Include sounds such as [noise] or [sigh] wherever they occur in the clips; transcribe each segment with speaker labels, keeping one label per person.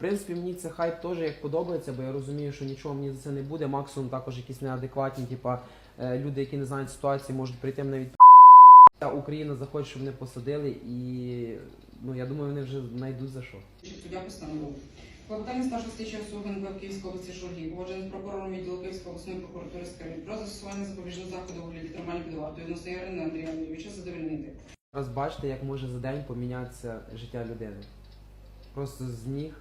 Speaker 1: принципі, мені це хайп теж як подобається, бо я розумію, що нічого мені за це не буде. Максимум також якісь неадекватні, типа е, люди, які не знають ситуації, можуть прийти мене від Україна захоче, щоб мене посадили, і ну я думаю, вони вже знайдуть за що.
Speaker 2: Суддя постановив. Клопотання старшого слідчого суду НБ Київської області Шургій, погоджений з прокурором відділу Київської обласної прокуратури Скарбі про застосування запобіжного заходу у тримання під вартою відносно Ярини Андрія Андрійовича задовольнити.
Speaker 1: Раз бачите, як може за день помінятися життя людини. Просто з ніг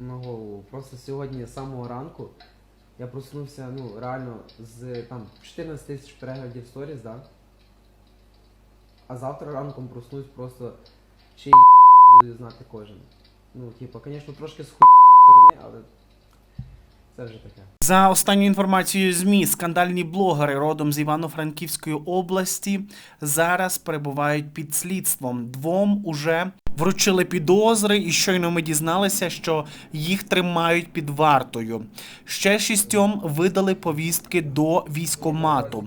Speaker 1: на голову. Просто сьогодні з самого ранку я проснувся, ну, реально, з там 14 тисяч переглядів сторіс, да? А завтра ранком проснусь просто ще [laughs] буде знати кожен. Ну, типа, звісно, трошки з хуй [laughs] сторони, але це вже таке.
Speaker 3: За останньою інформацією ЗМІ, скандальні блогери родом з Івано-Франківської області зараз перебувають під слідством. Двом уже вручили підозри, і щойно ми дізналися, що їх тримають під вартою. Ще шістьом видали повістки до військомату.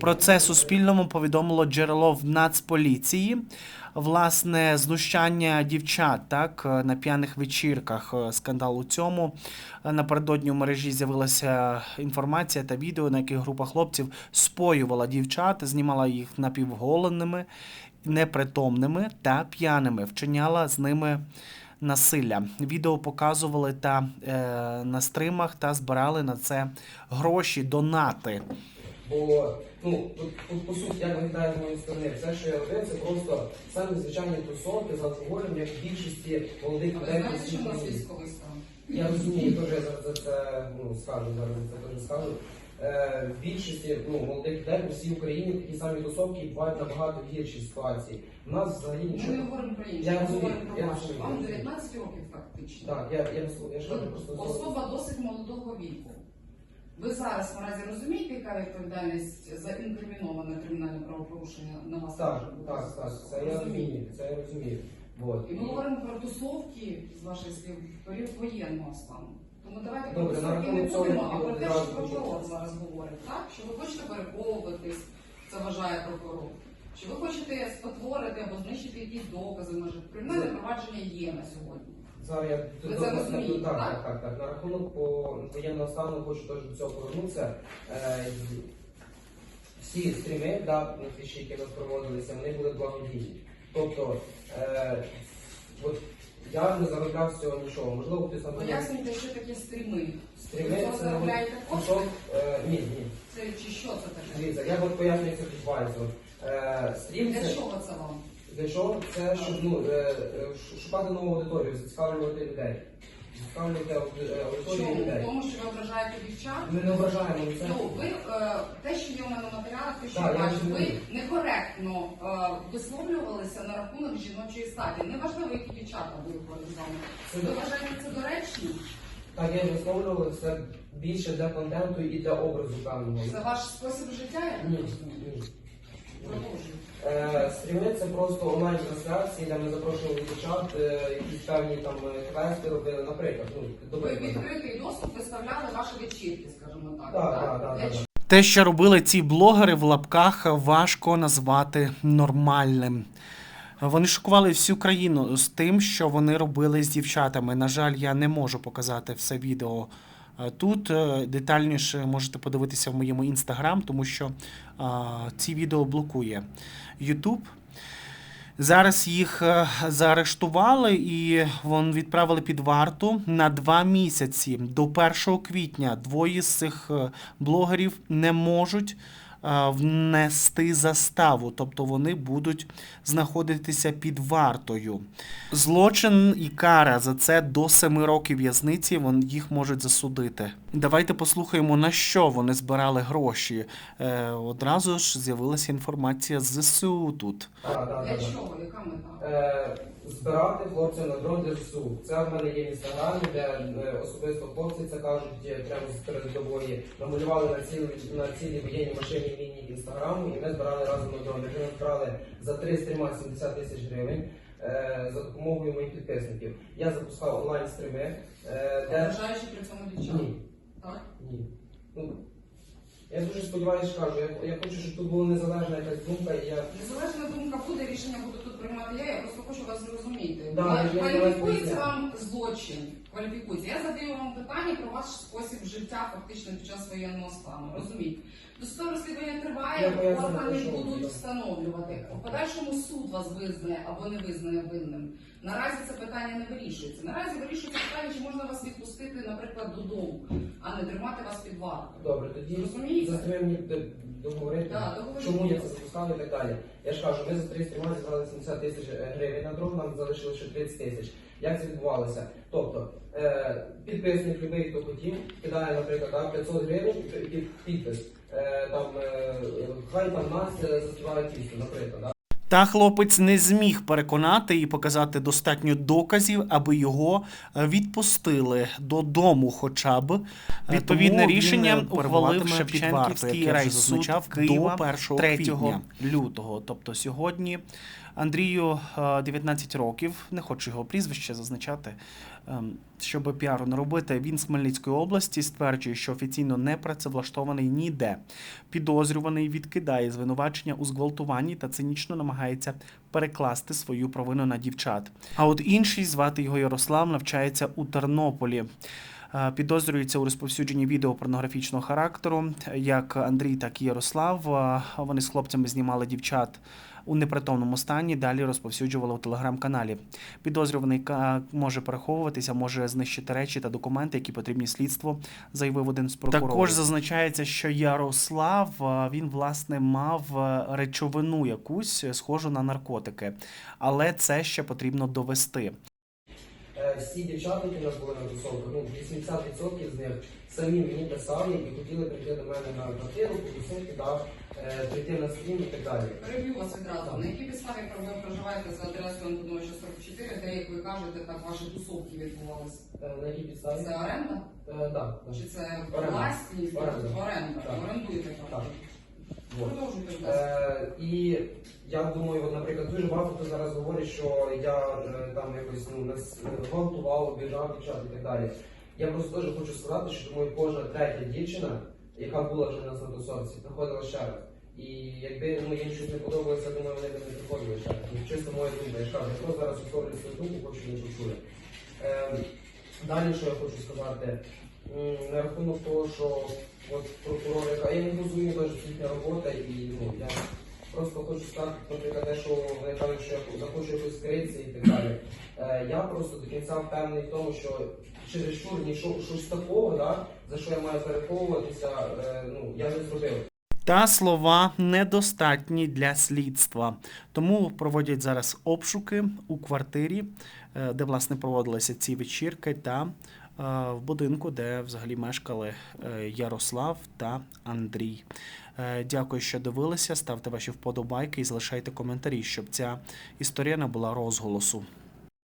Speaker 3: Про це Суспільному повідомило джерело в Нацполіції. Власне, знущання дівчат так на п'яних вечірках. е, Скандал у цьому. Напередодні у мережі з'явилася інформація та відео, на яких група хлопців споювала дівчат, знімала їх напівголеними, непритомними та п'яними, вчиняла з ними насилля. Відео показували та е, на стримах та збирали на це гроші, донати.
Speaker 1: Бо ну тут, тут по суті як виглядає з моєї сторони, все, що я робив, це просто самі звичайні тусовки з алкоголем, як в більшості молодих людей.
Speaker 2: знаєте, що у нас військовий стан?
Speaker 1: Я розумію, теж я за, за це ну, скажу, зараз за це теж скажу. Е, в більшості ну, молодих людей по всій Україні такі самі тусовки бувають набагато гірші ситуації. У нас взагалі
Speaker 2: Ми
Speaker 1: нічого.
Speaker 2: не говоримо про інше,
Speaker 1: Я
Speaker 2: ми
Speaker 1: розумію,
Speaker 2: говоримо
Speaker 1: я
Speaker 2: про вашу.
Speaker 1: розумію.
Speaker 2: Вам 19 років фактично.
Speaker 1: Так, я, я, я, ж кажу, просто
Speaker 2: Особа досить молодого віку. Ви зараз наразі розумієте, яка відповідальність за інкриміноване кримінальне правопорушення на вас
Speaker 1: Так, так, так, це я розумію, це я розумію. Вот.
Speaker 2: І ми говоримо про тусовки з вашої слів в період воєнного стану. Тому давайте про
Speaker 1: Добре,
Speaker 2: тусовки не
Speaker 1: рахунок цього
Speaker 2: будемо, а про те,
Speaker 1: одразу
Speaker 2: що
Speaker 1: хочу
Speaker 2: прокурор зараз говорить, так? Що ви хочете переховуватись, це вважає прокурор. Чи ви хочете спотворити або знищити якісь докази? Може, кримінальне провадження є на сьогодні.
Speaker 1: Зараз я
Speaker 2: Ви це розумієте,
Speaker 1: так,
Speaker 2: так?
Speaker 1: так, так, так. На рахунок по воєнного стану хочу теж до цього повернутися. Е, всі стріми, да, на які у нас проводилися, вони були благодійні. Тобто, е, от я не заробляв з цього нічого. Можливо, хтось там
Speaker 2: Пояснюйте, що таке стріми.
Speaker 1: стріми
Speaker 2: Ви
Speaker 1: це
Speaker 2: заробляєте кошти?
Speaker 1: кусок. Е, ні, ні.
Speaker 2: Це чи що це таке?
Speaker 1: Дивіться, я от пояснюю це відбувається. Е, стрім
Speaker 2: Для
Speaker 1: це
Speaker 2: чого це вам?
Speaker 1: Для чого? Це щоб ну, е, е, шукати нову аудиторію, зацікавлювати людей. Зацікавлювати ауди- е, аудиторію
Speaker 2: Чому?
Speaker 1: Людей.
Speaker 2: тому, що ви ображаєте дівчат?
Speaker 1: Ми не ображаємо це.
Speaker 2: Ну, ви е, те, що є в мене в матеріалах, те, що
Speaker 1: Так,
Speaker 2: я
Speaker 1: я
Speaker 2: бачу, ви
Speaker 1: розумію.
Speaker 2: некоректно е, висловлювалися на рахунок жіночої статі. Неважливо, які дівчата були поруч з вами.
Speaker 1: Це
Speaker 2: Ви вважаєте це доречно?
Speaker 1: Так, я висловлював це більше для контенту і для образу певного.
Speaker 2: Це ваш спосіб життя, я так
Speaker 1: Ні,
Speaker 2: розумію?
Speaker 1: ні. Е, стріми це просто онлайн трансляції, де ми запрошували дівчат, е, якісь певні там е, квести робили, наприклад. Ну,
Speaker 2: відкритий доступ виставляли ваші вечірки, скажімо так.
Speaker 1: Так, так, так,
Speaker 2: Для
Speaker 1: так.
Speaker 3: Те, що робили ці блогери в лапках, важко назвати нормальним. Вони шокували всю країну з тим, що вони робили з дівчатами. На жаль, я не можу показати все відео тут. Е, Детальніше можете подивитися в моєму інстаграм, тому що ці відео блокує YouTube. Зараз їх е, заарештували і вон відправили під варту на два місяці. До 1 квітня двоє з цих е, блогерів не можуть е, внести заставу, тобто вони будуть знаходитися під вартою. Злочин і кара за це до 7 років в'язниці. Вон їх можуть засудити. Давайте послухаємо на що вони збирали гроші. Е, Одразу ж з'явилася інформація з ЗСУ тут.
Speaker 2: Для чого? Яка мета?
Speaker 1: Збирати хлопців на дрон для ЗСУ. Це в мене є в інстаграмі, де е, особисто хлопці це кажуть прямо з передової. Намалювали на цілій на цілій воєнній машині міні інстаграму, і ми збирали разом на дрон. Ми збирали за три стріма 70 тисяч гривень. е, За допомогою моїх підписників. Я запускав онлайн стріми, е, де
Speaker 2: при цьому дівчат.
Speaker 1: ні,
Speaker 2: Так?
Speaker 1: ні. Ну, я дуже сподіваюся, кажу, я, я хочу, щоб тут була незалежна якась думка, і я
Speaker 2: Незалежна думка буде, рішення буду тут приймати я, я просто хочу вас зрозуміти.
Speaker 1: Да,
Speaker 2: Ква-
Speaker 1: я- я
Speaker 2: Кваліфікується вам злочин. Кваліфікується. Я задаю вам питання про ваш спосіб життя фактично під час воєнного стану. Розумієте? Досудове розслідування триває, органи будуть встановлювати. У подальшому суд вас визнає або не визнає винним. Наразі це питання не вирішується. Наразі вирішується питання, чи можна вас відпустити, наприклад, додому, а не тримати вас під вартою.
Speaker 1: Добре, тоді
Speaker 2: Розумієте?
Speaker 1: застави договорити,
Speaker 2: Да,
Speaker 1: чому я це запускав і так далі. Я ж кажу, ми за три стріма зібрали 70 тисяч гривень, на другу нам залишили ще 30 тисяч. Як це відбувалося? Тобто, е, підписник любий, хто хотів, кидає, наприклад, 500 гривень під підпис. Е, там, е, хай там нас заспіває пісню, наприклад.
Speaker 3: Та хлопець не зміг переконати і показати достатньо доказів, аби його е, відпустили додому, хоча б відповідне рішення
Speaker 4: е,
Speaker 3: ухвалив
Speaker 4: під вартою,
Speaker 3: Шевченківський райсуд Києва
Speaker 4: до 1
Speaker 3: 3
Speaker 4: квітня.
Speaker 3: лютого. Тобто сьогодні Андрію е, 19 років, не хочу його прізвище зазначати, ем, щоб піару не робити. Він з Хмельницької області стверджує, що офіційно не працевлаштований ніде. Підозрюваний відкидає звинувачення у зґвалтуванні та цинічно намагається перекласти свою провину на дівчат. А от інший звати його Ярослав навчається у Тернополі. Е, Підозрюється у розповсюдженні відео порнографічного характеру. Як Андрій, так і Ярослав. Е, Вони з хлопцями знімали дівчат у непритомному стані. Далі розповсюджували у телеграм-каналі. Підозрюваний може переховуватися, може знищити речі та документи, які потрібні слідству, заявив один з прокурорів. Також зазначається, що Ярослав е, він власне мав е, речовину якусь е, схожу на наркотики, але це ще потрібно довести.
Speaker 1: Всі дівчата, які у нас були на тусовках, ну 80% з них самі мені писали і хотіли прийти до мене на квартиру, потусити, да, е, прийти на стрім і так далі.
Speaker 2: Переб'ю вас відразу. На якій підставі ви проживаєте за адресою Антоновича 44, де, як ви кажете, так ваші тусовки відбувалися?
Speaker 1: Е, на якій підставі?
Speaker 2: Це оренда?
Speaker 1: Е, да, да.
Speaker 2: Чи це власність?
Speaker 1: Оренда.
Speaker 2: Оренда. Орендуєте
Speaker 1: Так.
Speaker 2: так. Продовжуйте, будь ласка.
Speaker 1: Е, і я думаю, от, наприклад, дуже багато хто зараз говорить, що я е, там якось ну, нас е, гвалтував, обіжав дівчат і так далі. Я просто теж хочу сказати, що думаю, кожна третя дівчина, яка була вже на тусовці, приходила ще раз. І якби ну, їм щось не подобалося, думаю, вони б не приходили ще раз. Ну, Чисто моя думка, я ж кажу, просто зараз висловлюю свою думку, хочу не почули. Е, далі, що я хочу сказати, на рахунок того, що от прокурор, яка я не розумію навіть їхня робота, і ну я просто хочу сказати, наприклад, те, що вони кажуть, що я захочу якось скритися і так далі. Я просто до кінця впевнений в тому, що через шур щось такого, да, за що я маю переховуватися, е, ну я не зробив.
Speaker 3: Та слова недостатні для слідства. Тому проводять зараз обшуки у квартирі, е, де власне проводилися ці вечірки, та е, в будинку, де взагалі мешкали е, Ярослав та Андрій. Е, Дякую, що дивилися. Ставте ваші вподобайки і залишайте коментарі, щоб ця історія набула розголосу.